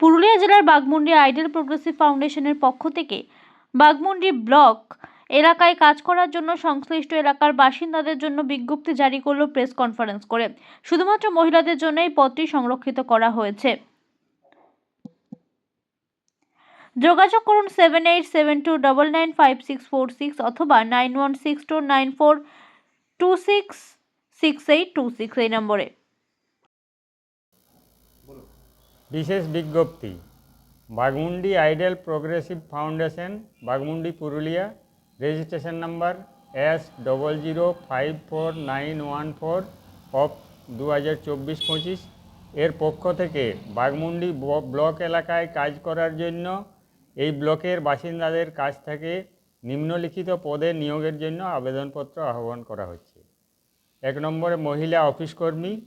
পুরুলিয়া জেলার Baghmundi ideal progressive ফাউন্ডেশনের পক্ষ থেকে বাগমুন্ডি ব্লক এলাকায় কাজ করার জন্য সংশ্লিষ্ট এলাকার বাসিন্দাদের জন্য বিজ্ঞপ্তি জারি করল প্রেস কনফারেন্স করে। শুধুমাত্র মহিলাদের জন্য এই পদটি সংরক্ষিত করা হয়েছে। যোগাযোগ করুন seven eight seven two double nine five six four six অথবা nine one six two nine four two six six eight two six এই নম্বরে। বিশেষ বিজ্ঞপ্তি Bagmundi ideal progressive foundation Bagmundi Purulia, registration number S double zero five four nine one four of দু হাজার চব্বিশ পঁচিশ। এর পক্ষ থেকে বাগমুন্ডি ব- ব্লক এলাকায় কাজ করার জন্য এই ব্লকের বাসিন্দাদের কাছ থেকে নিম্নলিখিত পদে নিয়োগের জন্য আবেদনপত্র আহ্বান করা হচ্ছে। এক নম্বরে মহিলা অফিস কর্মী,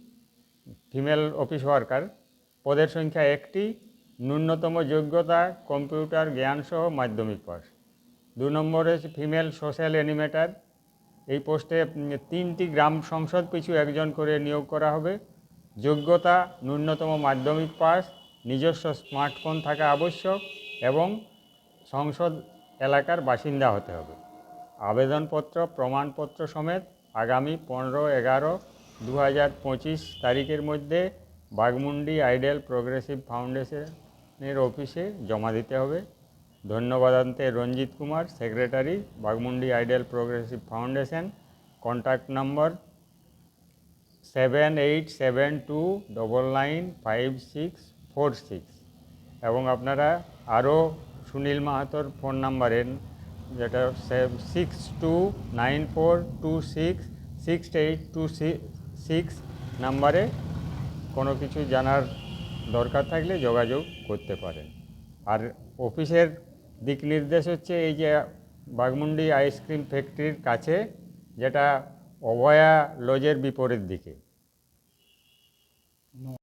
ফিমেল অফিস ওয়ার্কার। পদের সংখ্যা একটি, ন্যূনতম যোগ্যতা কম্পিউটার জ্ঞানসহ মাধ্যমিক পাস। দু নম্বরে ফিমেল সোশ্যাল অ্যানিমেটার। এই পোস্টে তিনটি গ্রাম সংসদ পিছু একজন করে নিয়োগ করা হবে। যোগ্যতা, ন্যূনতম মাধ্যমিক পাস, নিজস্ব স্মার্টফোন থাকা আবশ্যক এবং সংসদ এলাকার বাসিন্দা হতে হবে। আবেদনপত্র, প্রমাণপত্র সমেত আগামী পনেরো এগারো দু তারিখের মধ্যে বাগমুন্ডি আইডেল প্রোগ্রেসিভ ফাউন্ডেশনের অফিসে জমা দিতে হবে। ধন্যবাদান্তে Ranjit Kumar, secretary Bagmundi ideal progressive foundation contact number seven eight seven two double nine five six four six এবং আপনারা আরও সুনীল মাহাতোর ফোন নাম্বারের যেটা six two nine four two six six eight two six নাম্বারে কোনো কিছু জানার দরকার থাকলে যোগাযোগ করতে পারেন। আর অফিসের দিক নির্দেশ হচ্ছে এই যে বাগমুন্ডি আইসক্রিম ফ্যাক্টরির কাছে যেটা অভয়া লজের বিপরীত দিকে।